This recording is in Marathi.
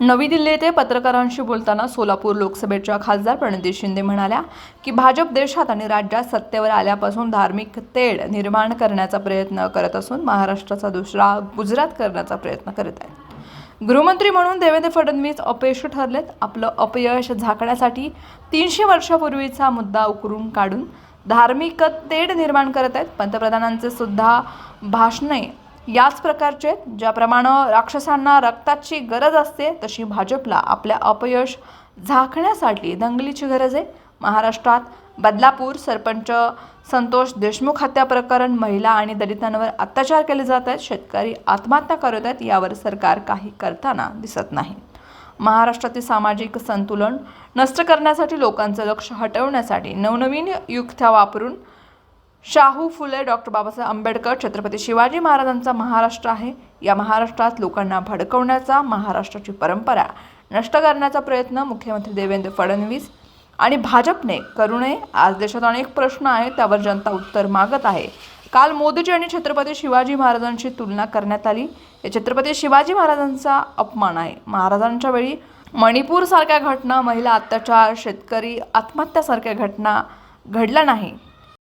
नवी दिल्ली येथे पत्रकारांशी बोलताना सोलापूर लोकसभेच्या खासदार प्रणिती शिंदे म्हणाल्या की भाजप देशात आणि राज्यात सत्तेवर आल्यापासून धार्मिक तेढ निर्माण करण्याचा प्रयत्न करत असून महाराष्ट्राचा दुसरा गुजरात करण्याचा प्रयत्न करत आहे गृहमंत्री म्हणून देवेंद्र फडणवीस अपयश ठरलेत. आपलं अपयश झाकण्यासाठी तीनशे वर्षापूर्वीचा मुद्दा उकरून काढून धार्मिक तेढ निर्माण करत आहेत. पंतप्रधानांचे सुद्धा भाषणे याच प्रकारचे आहेत. ज्याप्रमाणे राक्षसांना रक्ताची गरज असते तशी भाजपला आपल्या अपयश झाकण्यासाठी दंगलीची गरज आहे. महाराष्ट्रात बदलापूर सरपंच संतोष देशमुख हत्या प्रकरण महिला आणि दलितांवर अत्याचार केले जात आहेत. शेतकरी आत्महत्या करत आहेत. यावर सरकार काही करताना दिसत नाही. महाराष्ट्रातील सामाजिक संतुलन नष्ट करण्यासाठी लोकांचं लक्ष हटवण्यासाठी नवनवीन युक्त्या वापरून शाहू फुले डॉक्टर बाबासाहेब आंबेडकर छत्रपती शिवाजी महाराजांचा महाराष्ट्र आहे. या महाराष्ट्रात लोकांना भडकवण्याचा महाराष्ट्राची परंपरा नष्ट करण्याचा प्रयत्न मुख्यमंत्री देवेंद्र फडणवीस आणि भाजपने करू नये आज देशात अनेक प्रश्न आहेत त्यावर जनता उत्तर मागत आहे. काल मोदीजी आणि छत्रपती शिवाजी महाराजांची तुलना करण्यात आली. या छत्रपती शिवाजी महाराजांचा अपमान आहे. महाराजांच्या वेळी मणिपूरसारख्या घटना महिला अत्याचार शेतकरी आत्महत्यासारख्या घटना घडल्या नाही.